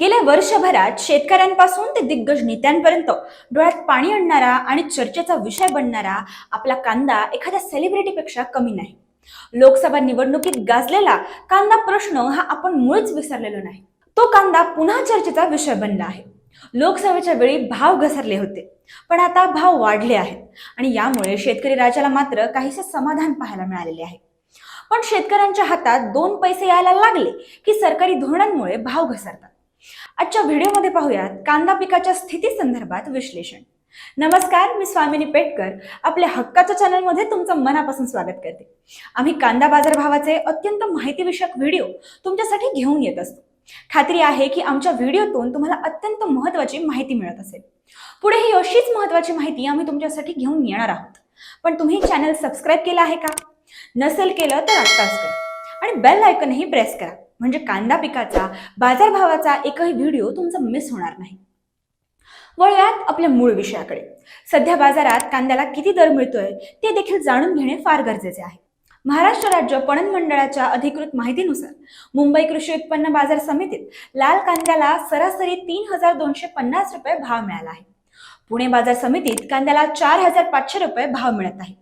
गेल्या वर्षभरात शेतकऱ्यांपासून ते दिग्गज नेत्यांपर्यंत डोळ्यात पाणी आणणारा आणि चर्चेचा विषय बनणारा आपला कांदा एखाद्या सेलिब्रिटीपेक्षा कमी नाही. लोकसभा निवडणुकीत गाजलेला कांदा प्रश्न हा आपण मुळीच विसरलेलो नाही. तो कांदा पुन्हा चर्चेचा विषय बनला आहे. लोकसभेच्या वेळी भाव घसरले होते पण आता भाव वाढले आहेत आणि यामुळे शेतकरी राजाला मात्र काहीसे समाधान पाहायला मिळालेले आहे. पण शेतकऱ्यांच्या हातात दोन पैसे यायला लागले की सरकारी धोरणांमुळे भाव घसरतात. आजच्या व्हिडिओमध्ये पाहूयात कांदा पिकाच्या स्थिती संदर्भात विश्लेषण. नमस्कार मी स्वामिनी पेटकर. आपल्या हक्काच्या चॅनलमध्ये तुमचं मनापासून स्वागत करते. आम्ही कांदा बाजार भावाचे अत्यंत माहितीविषयक व्हिडिओ तुमच्यासाठी घेऊन येत असतो. खात्री आहे की आमच्या व्हिडिओतून तुम्हाला अत्यंत महत्त्वाची माहिती मिळत असेल. पुढे ही अशीच महत्त्वाची माहिती आम्ही तुमच्यासाठी घेऊन येणार आहोत. पण तुम्ही चॅनल सबस्क्राईब केलं आहे का? नसेल केलं तर आत्ताच करा. आणि बेल आयकनही प्रेस करा. म्हणजे कांदा पिकाचा बाजारभावाचा एकही व्हिडिओ तुमचा मिस होणार नाही. वळूयात आपल्या मूळ विषयाकडे. सध्या बाजारात कांद्याला किती दर मिळतोय ते देखील जाणून घेणे फार गरजेचे आहे. महाराष्ट्र राज्य पणन मंडळाच्या अधिकृत माहितीनुसार मुंबई कृषी उत्पन्न बाजार समितीत लाल कांद्याला सरासरी तीन हजार दोनशे पन्नास रुपये भाव मिळाला आहे. पुणे बाजार समितीत कांद्याला चार हजार पाचशे रुपये भाव मिळत आहे.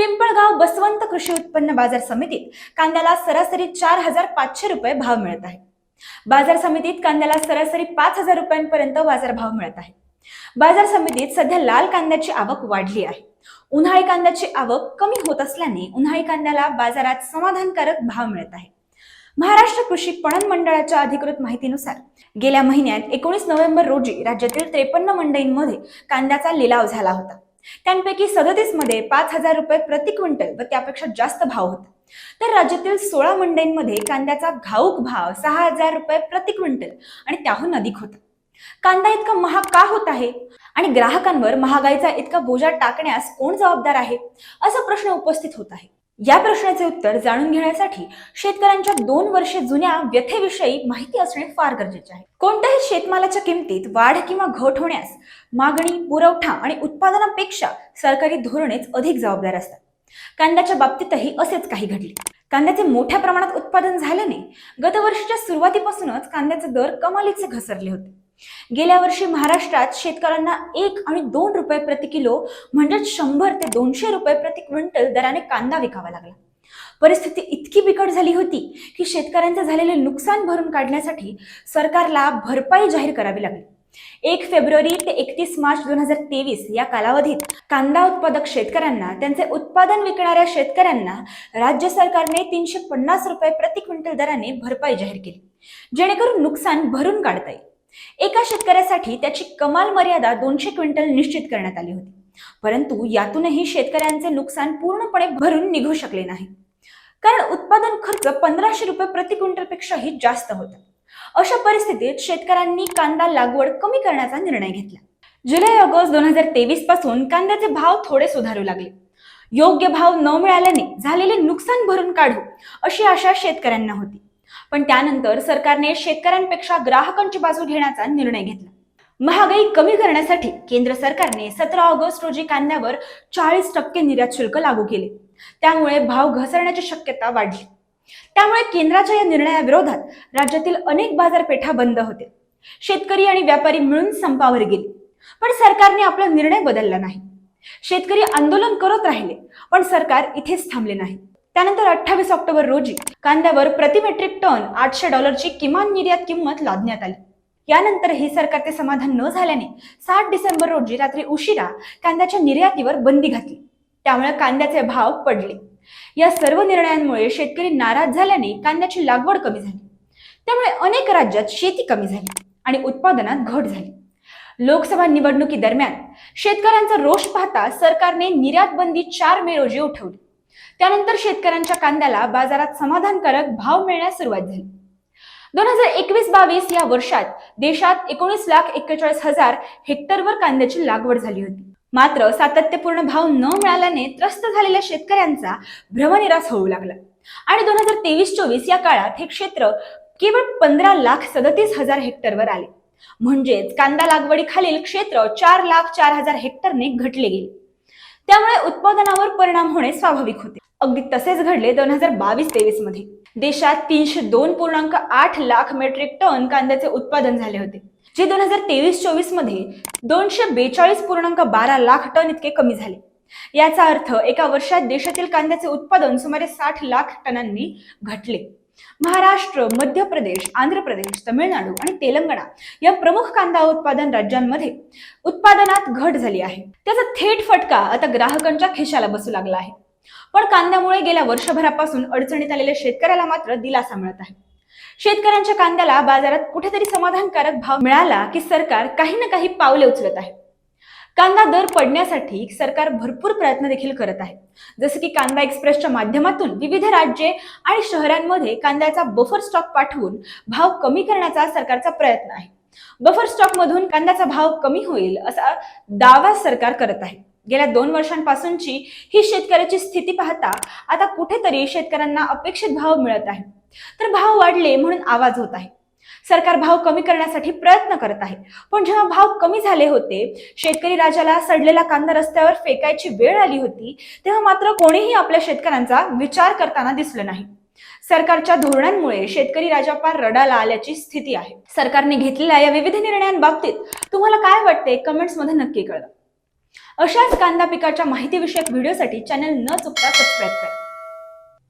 पिंपळगाव बसवंत कृषी उत्पन्न बाजार समितीत कांद्याला सरासरी चार हजार पाचशे रुपये भाव मिळत आहे. बाजार समितीत कांद्याला सरासरी पाच हजार रुपयांपर्यंत बाजार भाव मिळत आहे. बाजार समितीत सध्या लाल कांद्याची आवक वाढली आहे. उन्हाळी कांद्याची आवक कमी होत असल्याने उन्हाळी कांद्याला बाजारात समाधानकारक भाव मिळत आहे. महाराष्ट्र कृषी पणन मंडळाच्या अधिकृत माहितीनुसार गेल्या महिन्यात एकोणीस नोव्हेंबर रोजी राज्यातील त्रेपन्न मंडईंमध्ये कांद्याचा लिलाव झाला होता. त्यांपैकी सदतीसमध्ये पाच हजार रुपये प्रति क्विंटल व त्यापेक्षा जास्त भाव होता. तर राज्यातील सोळा मंडईंमध्ये कांद्याचा घाऊक भाव सहा हजार रुपये प्रति क्विंटल आणि त्याहून अधिक होता. कांदा इतका महाग का होत आहे? आणि ग्राहकांवर महागाईचा इतका बोजा टाकण्यास कोण जबाबदार आहे? असा प्रश्न उपस्थित होत आहे. या प्रश्नाचे उत्तर जाणून घेण्यासाठी शेतकऱ्यांच्या दोन वर्षे जुन्या व्यथेविषयी माहिती असणे फार गरजेचे आहे. कोणत्याही शेतमालाच्या किमतीत वाढ किंवा घट होण्यास मागणी पुरवठा आणि उत्पादनापेक्षा सरकारी धोरणेच अधिक जबाबदार असतात. कांद्याच्या बाबतीतही असेच काही घडले. कांद्याचे मोठ्या प्रमाणात उत्पादन झाल्याने गतवर्षीच्या सुरुवातीपासूनच कांद्याचे दर कमालीचे घसरले होते. गेल्या वर्षी महाराष्ट्रात शेतकऱ्यांना एक आणि दोन रुपये प्रति किलो म्हणजेच शंभर ते दोनशे रुपये प्रति क्विंटल दराने कांदा विकावा लागला. परिस्थिती इतकी बिकट झाली होती की शेतकऱ्यांचे झालेले नुकसान भरून काढण्यासाठी सरकारला भरपाई जाहीर करावी लागली. एक फेब्रुवारी ते एकतीस मार्च दोन हजार तेवीस या कालावधीत कांदा उत्पादक शेतकऱ्यांना त्यांचे उत्पादन विकणाऱ्या शेतकऱ्यांना राज्य सरकारने तीनशे पन्नास रुपये प्रति क्विंटल दराने भरपाई जाहीर केली. जेणेकरून नुकसान भरून काढता येईल. एका शेतकऱ्यासाठी त्याची कमाल मर्यादा दोनशे क्विंटल निश्चित करण्यात आली होती. परंतु यातूनही शेतकऱ्यांचे नुकसान पूर्णपणे भरून निघू शकले नाही. कारण उत्पादन खर्च पंधराशे रुपये प्रति क्विंटल पेक्षाही जास्त होता. अशा परिस्थितीत शेतकऱ्यांनी कांदा लागवड कमी करण्याचा निर्णय घेतला. जुलै ऑगस्ट दोन हजार तेवीसपासून कांद्याचे भाव थोडे सुधारू लागले. योग्य भाव न मिळाल्याने झालेले नुकसान भरून काढू अशी आशा शेतकऱ्यांना होती. पण त्यानंतर सरकारने शेतकऱ्यांपेक्षा ग्राहकांची बाजू घेण्याचा निर्णय घेतला. महागाई कमी करण्यासाठी केंद्र सरकारने सतरा ऑगस्ट रोजी कांद्यावर चाळीस टक्के निर्यात शुल्क लागू केले. त्यामुळे भाव घसरण्याची शक्यता वाढली. त्यामुळे केंद्राच्या या निर्णयाविरोधात राज्यातील अनेक बाजारपेठा बंद होते शेतकरी आणि व्यापारी मिळून संपावर गेले. पण सरकारने आपला निर्णय बदलला नाही. शेतकरी आंदोलन करत राहिले पण सरकार इथेच थांबले नाही. त्यानंतर अठ्ठावीस ऑक्टोबर रोजी कांद्यावर प्रति मेट्रिक टन आठशे डॉलरची किमान निर्यात किंमत लादण्यात आली. यानंतर हे सरकारचे समाधान न झाल्याने सात डिसेंबर रोजी रात्री उशिरा कांद्याच्या निर्यातीवर बंदी घातली. त्यामुळे कांद्याचे भाव पडले. या सर्व निर्णयांमुळे शेतकरी नाराज झाल्याने कांद्याची लागवड कमी झाली. त्यामुळे अनेक राज्यात शेती कमी झाली आणि उत्पादनात घट झाली. लोकसभा निवडणुकी दरम्यान शेतकऱ्यांचा रोष पाहता सरकारने निर्यात बंदी चार मे रोजी उठवली. त्यानंतर शेतकऱ्यांच्या कांद्याला बाजारात समाधानकारक भाव मिळण्यास सुरुवात झाली. दोन हजार एकवीस बावीस या वर्षात देशात एकोणीस लाख एक्केचाळीस हजार हेक्टरवर कांद्याची लागवड झाली होती. मात्र सातत्यपूर्ण भाव न मिळाल्याने त्रस्त झालेल्या शेतकऱ्यांचा भ्रमनिरास होऊ लागला. आणि दोन हजार तेवीस चोवीस या काळात हे क्षेत्र केवळ पंधरा लाख सदतीस हजार हेक्टरवर आले. म्हणजेच कांदा लागवडीखालील क्षेत्र चार लाख चार हजार हेक्टरने घटले गेले. त्यामुळे उत्पादनावर परिणाम होणे स्वाभाविक होते. अगदी तसेच घडले दोन हजार बावीस तेवीसमध्ये देशात तीनशे दोन पूर्णांक आठ लाख मेट्रिक टन कांद्याचे उत्पादन झाले होते जे दोन हजार तेवीस चोवीसमध्ये दोनशे बेचाळीस पूर्णांक बारा लाख टन इतके कमी झाले. याचा अर्थ एका वर्षात देशातील कांद्याचे उत्पादन सुमारे साठ लाख टनांनी घटले. महाराष्ट्र मध्य प्रदेश आंध्र प्रदेश तमिळनाडू आणि तेलंगणा या प्रमुख कांदा उत्पादन राज्यांमध्ये उत्पादनात घट झाली आहे. त्याचा थेट फटका आता ग्राहकांच्या खिशाला बसू लागला आहे. पण कांद्यामुळे गेल्या वर्षभरापासून अडचणीत आलेल्या शेतकऱ्याला मात्र दिलासा मिळत आहे. शेतकऱ्यांच्या कांद्याला बाजारात कुठेतरी समाधानकारक भाव मिळाला की सरकार काही ना काही पावले उचलत आहे. कांदा दर पडण्यासाठी सरकार भरपूर प्रयत्न देखील करत आहे. जसं की कांदा एक्सप्रेसच्या माध्यमातून विविध राज्ये आणि शहरांमध्ये कांद्याचा बफर स्टॉक पाठवून भाव कमी करण्याचा सरकारचा प्रयत्न आहे. बफर स्टॉक मधून कांद्याचा भाव कमी होईल असा दावा सरकार करत आहे. गेल्या दोन वर्षांपासूनची ही शेतकऱ्याची स्थिती पाहता आता कुठेतरी शेतकऱ्यांना अपेक्षित भाव मिळत आहे. तर भाव वाढले म्हणून आवाज होत आहे. सरकार भाव कमी करण्यासाठी प्रयत्न करत आहे. पण जेव्हा भाव कमी झाले होते शेतकरी राजाला सडलेला कांदा रस्त्यावर फेकायची वेळ आली होती तेव्हा मात्र कोणीही आपल्या शेतकऱ्यांचा विचार करताना दिसलं नाही. सरकारच्या धोरणांमुळे शेतकरी राजा पार रडाला आल्याची स्थिती आहे. सरकारने घेतलेल्या या विविध निर्णयांबाबतीत तुम्हाला काय वाटते कमेंट्समध्ये नक्की कळवा. अशाच कांदा पिकाच्या माहितीविषयक व्हिडिओसाठी चॅनल न चुकता सबस्क्राईब करा.